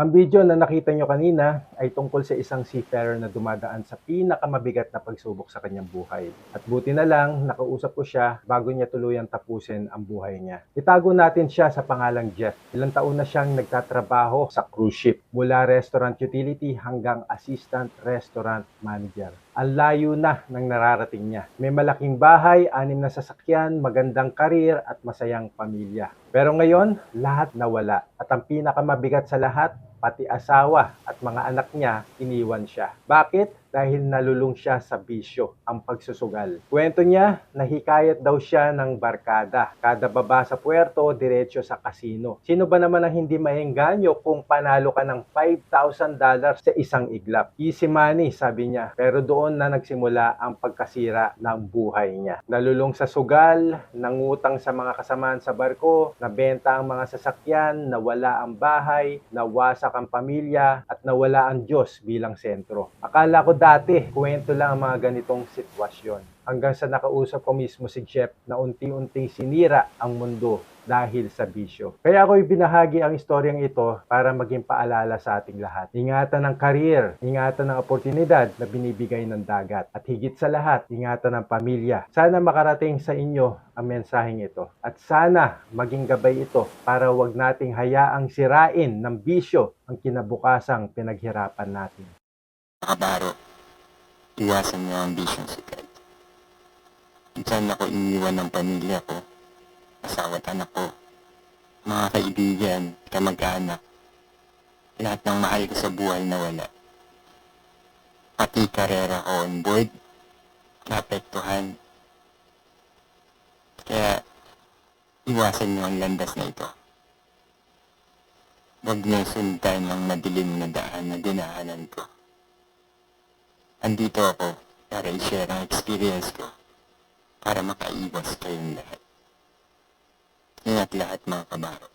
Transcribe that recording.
Ang video na nakita nyo kanina ay tungkol sa isang seafarer na dumadaan sa pinakamabigat na pagsubok sa kanyang buhay. At buti na lang, nakausap ko siya bago niya tuluyang tapusin ang buhay niya. Itago natin siya sa pangalang Jeff. Ilang taon na siyang nagtatrabaho sa cruise ship. Mula restaurant utility hanggang assistant restaurant manager. Ang layo na ng nararating niya. May malaking bahay, anim na sasakyan, magandang karir at masayang pamilya. Pero ngayon, lahat nawala. At ang pinakamabigat sa lahat, pati asawa at mga anak niya, iniwan siya. Bakit? Dahil nalulung siya sa bisyo, ang pagsusugal. Kwento niya, nahikayat daw siya ng barkada. Kada baba sa puerto, diretso sa kasino. Sino ba naman ang hindi maengganyo kung panalo ka ng $5,000 sa isang iglap? Easy money, sabi niya. Pero doon na nagsimula ang pagkasira ng buhay niya. Nalulung sa sugal, nangutang sa mga kasamaan sa barko, nabenta ang mga sasakyan, nawala ang bahay, nawasak ang pamilya, at nawala ang Diyos bilang sentro. Akala ko dati, kwento lang ang mga ganitong sitwasyon. Hanggang sa nakausap ko mismo si Jeff na unti-unting sinira ang mundo dahil sa bisyo. Kaya ako ibinahagi ang istoryang ito para maging paalala sa ating lahat. Ingatan ang karir, ingatan ang oportunidad na binibigay ng dagat. At higit sa lahat, ingatan ang pamilya. Sana makarating sa inyo ang mensaheng ito. At sana maging gabay ito para wag nating hayaang sirain ng bisyo ang kinabukasang pinaghirapan natin. Nakabaro, iwasan mo ang bisyong sikat. Minsan ako iniwan ng pamilya ko, asawa at anak ko, mga kaibigan, kamag-anak, lahat ng mahal ko sa buhay na wala. Pati karera ko on board, naapektuhan. Kaya, iwasan niyo ang landas na ito. Huwag niyo sundan ang madilim na daan na dinaanan ko. Andito ako para i-share ang experience ko para makaiwas kayong lahat. Ingat lahat mga kabaro.